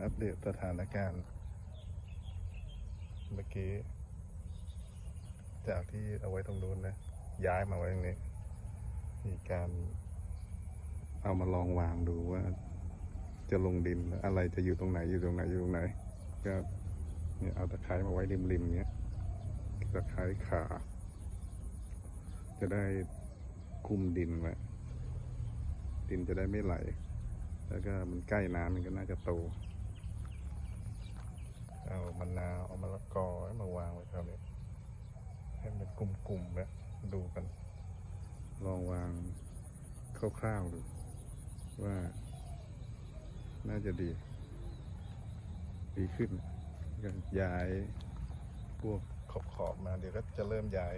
อัปเดตสถานการณ์ เมื่อกี้ จากที่เอาไว้ตรงนู้นนะ ย้ายมาไว้ตรงนี้ มีการเอามาลองวางดูว่า จะลงดินอะไรจะอยู่ตรงไหนอยู่ตรงไหนอยู่ตรงไหน ก็เนี่ยเอาตะไคร้มาไว้ริมๆเนี้ยตะไคร้ขา จะได้คุมดินไว้ดินจะได้ไม่ไหล แล้วก็มันใกล้น้ำมันก็น่าจะโต เอามะนาวเอามะละกอมาวางไว้แถวนี้ให้มันกลุ่มๆแบบดูกัน ลองวางคร่าวๆดูว่า น่าจะดี ดีขึ้นก็ย้ายพวกขอบขอบๆมาเดี๋ยวก็จะเริ่มย้าย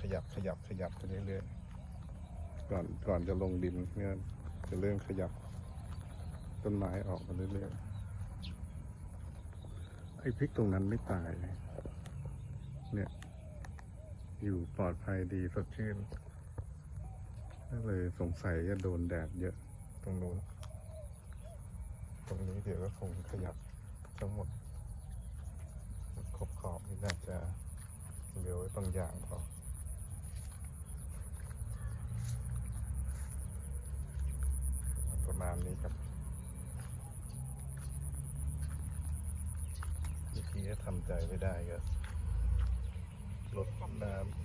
ขยับขยับขยับไปเรื่อยๆก่อนก่อนจะลงดินเนี่ยจะเริ่มขยับ ต้นไม้ออกมาเรื่อยๆ ไอ้พริกตรงนั้นไม่ตาย เนี่ย อยู่ปลอดภัยดีสดชื่นก็เลยสงสัยจะโดนแดดเยอะตรงนู้น ตรงนี้เดี๋ยวก็คงขยับทั้งหมด ขอบขอบๆนี่น่าจะเหลือไว้บางอย่างพอ ประมาณนี้ครับ เมื่อกี้ก็ ทำใจไม่ได้ก็ลดน้ำ